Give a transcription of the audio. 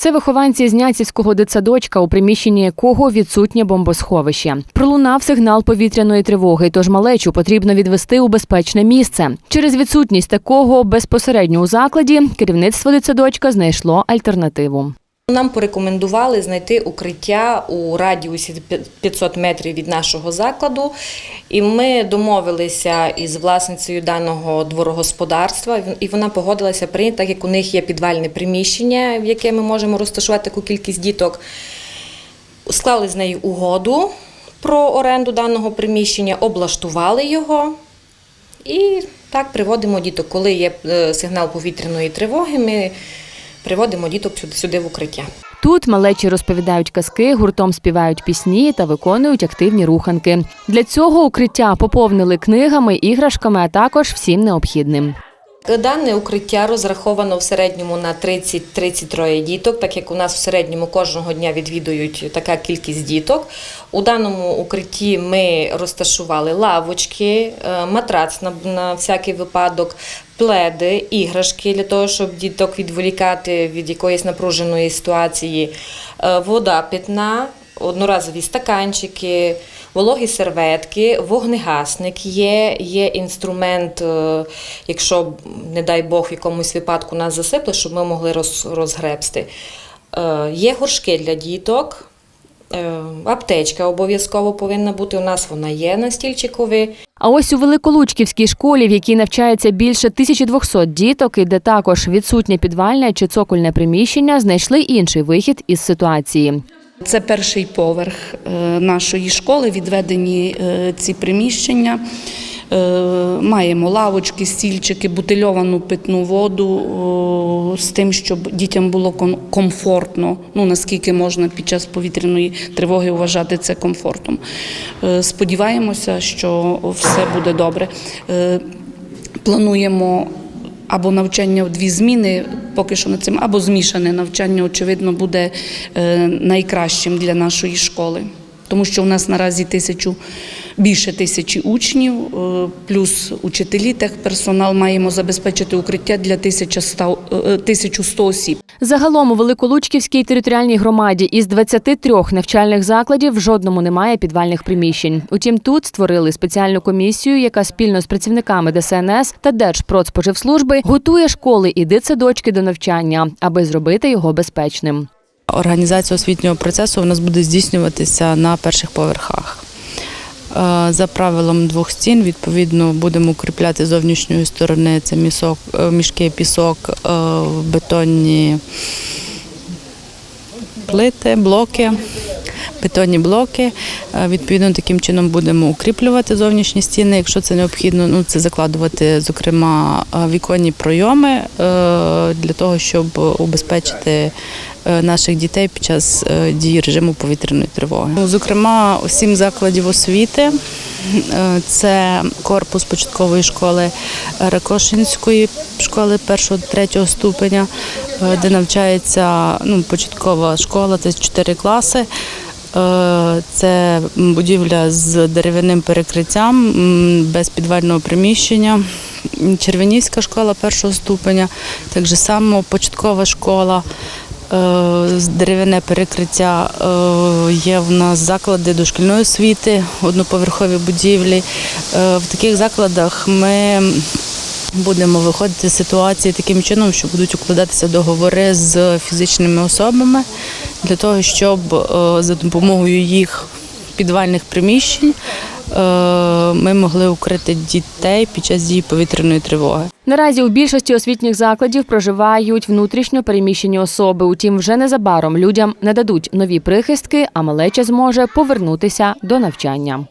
Це вихованці з Няцівського дитсадочка, у приміщенні якого відсутнє бомбосховище. Пролунав сигнал повітряної тривоги, тож малечу потрібно відвести у безпечне місце. Через відсутність такого безпосередньо у закладі керівництво дитсадочка знайшло альтернативу. Нам порекомендували знайти укриття у радіусі 500 метрів від нашого закладу, і ми домовилися із власницею даного дворогосподарства, і вона погодилася прийняти, так як у них є підвальне приміщення, в яке ми можемо розташувати таку кількість діток. Склали з нею угоду про оренду даного приміщення, облаштували його. І так приводимо діток. Коли є е, сигнал повітряної тривоги, ми приводимо діток сюди, в укриття. Тут малечі розповідають казки, гуртом співають пісні та виконують активні руханки. Для цього укриття поповнили книгами, іграшками, а також всім необхідним. Дане укриття розраховано в середньому на 30-33 діток, так як у нас в середньому кожного дня відвідують така кількість діток. У даному укритті ми розташували лавочки, е, матрац на, всякий випадок, пледи, іграшки для того, щоб діток відволікати від якоїсь напруженої ситуації, е, вода питна, одноразові стаканчики, вологі серветки, вогнегасник є, є інструмент, е, якщо, не дай Бог, в якомусь випадку нас засипле, щоб ми могли роз, розгребсти. Е, Є горшки для діток. Е, Аптечка обов'язково повинна бути. У нас вона є на стільчикові. А ось у Великолучківській школі, в якій навчається більше 1200 діток, і де також відсутнє підвальне чи цокольне приміщення, знайшли інший вихід із ситуації. Це перший поверх е, нашої школи, відведені е, ці приміщення. Е, Маємо лавочки, стільчики, бутильовану питну воду з тим, щоб дітям було комфортно, ну наскільки можна під час повітряної тривоги вважати це комфортом. Сподіваємося, що все буде добре. Плануємо або навчання в дві зміни, поки що над цим, або змішане навчання, очевидно, буде е, найкращим для нашої школи. Тому що у нас наразі тисячу, більше тисячі учнів, е, плюс учителі, техперсонал маємо забезпечити укриття для 1100, е, 1100 осіб. Загалом у Великолучківській територіальній громаді із 23 навчальних закладів в жодному немає підвальних приміщень. Утім, тут створили спеціальну комісію, яка спільно з працівниками ДСНС та Держпродспоживслужби готує школи і дитсадочки до навчання, аби зробити його безпечним. Організація освітнього процесу у нас буде здійснюватися на перших поверхах. Е, За правилом двох стін, відповідно, будемо укріпляти зовнішньої сторони це місок, е, мішки, пісок, е, бетонні плити, блоки, бетонні блоки. Відповідно, таким чином будемо укріплювати зовнішні стіни. Якщо це необхідно, ну це закладувати, зокрема, віконні пройоми для того, щоб убезпечити наших дітей під час е, дії режиму повітряної тривоги. Ну, Зокрема, сім закладів освіти. Е, Це корпус початкової школи Ракошинської школи першого-третього ступеня, е, де навчається ну, початкова школа, це 4 класи. Е, Це будівля з дерев'яним перекриттям, без підвального приміщення. Червонівська школа першого ступеня, так само початкова школа. Е, Дерев'яне перекриття Е, є в нас заклади дошкільної освіти, одноповерхові будівлі. Е, В таких закладах ми будемо виходити з ситуації таким чином, що будуть укладатися договори з фізичними особами для того, щоб за допомогою їх підвальних приміщень ми могли укрити дітей під час дії повітряної тривоги. Наразі у більшості освітніх закладів проживають внутрішньо переміщені особи. Утім, вже незабаром людям нададуть нові прихистки, а малеча зможе повернутися до навчання.